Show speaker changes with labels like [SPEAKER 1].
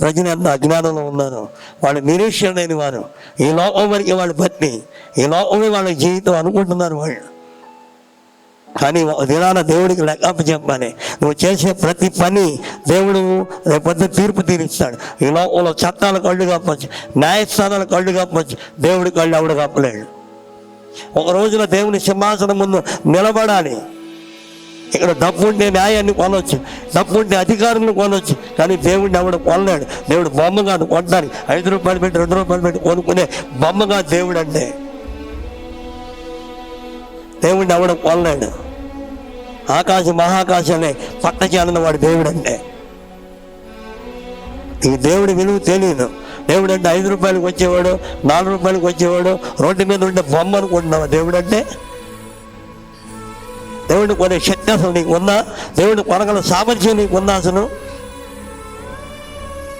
[SPEAKER 1] ప్రజలు అజ్ఞానంలో ఉన్నారు వాళ్ళు నిరీక్షణ వారు. ఈ లోకం వరకు వాళ్ళు బట్టి ఈ లోకమే వాళ్ళ జీవితం అనుకుంటున్నారు వాళ్ళు. కానీ దినాన దేవుడికి లెక్కప్ప చెప్పాలి. నువ్వు చేసే ప్రతి పని దేవుడు రేపొద్దు తీర్పు తీరుస్తాడు. ఈ లోకంలో చట్టాల కళ్ళు కప్పచ్చు న్యాయస్థానాల కళ్ళు కప్పచ్చు దేవుడి కళ్ళు ఎవడు కప్పలేడు. ఒక రోజున దేవుని సింహాసనం ముందు నిలబడాలి. ఇక్కడ డబ్బు ఉంటే న్యాయాన్ని కొనవచ్చు డబ్బు ఉంటే అధికారులను కొనవచ్చు కానీ దేవుడిని ఎవడు కొనలేడు. దేవుడు బొమ్మగా కొనడానికి ఐదు రూపాయలు పెట్టి రెండు రూపాయలు పెట్టి కొనుక్కునే బొమ్మగా దేవుడు అంటే దేవుడిని ఎవడు కొనలేడు. ఆకాశం మహాకాశాన్ని పట్ట చేయాలన్న వాడు దేవుడు అంటే ఈ దేవుడి విలువ తెలియదు. దేవుడు అంటే ఐదు రూపాయలకు వచ్చేవాడు నాలుగు రూపాయలకు వచ్చేవాడు రోడ్డు మీద ఉండే బొమ్మ అనుకుంటున్నావా దేవుడు అంటే దేవుడిని కొనే శక్తి అసలు నీకు ఉందా దేవుడిని కొనగల సామర్థ్యం నీకు ఉందా అసలు?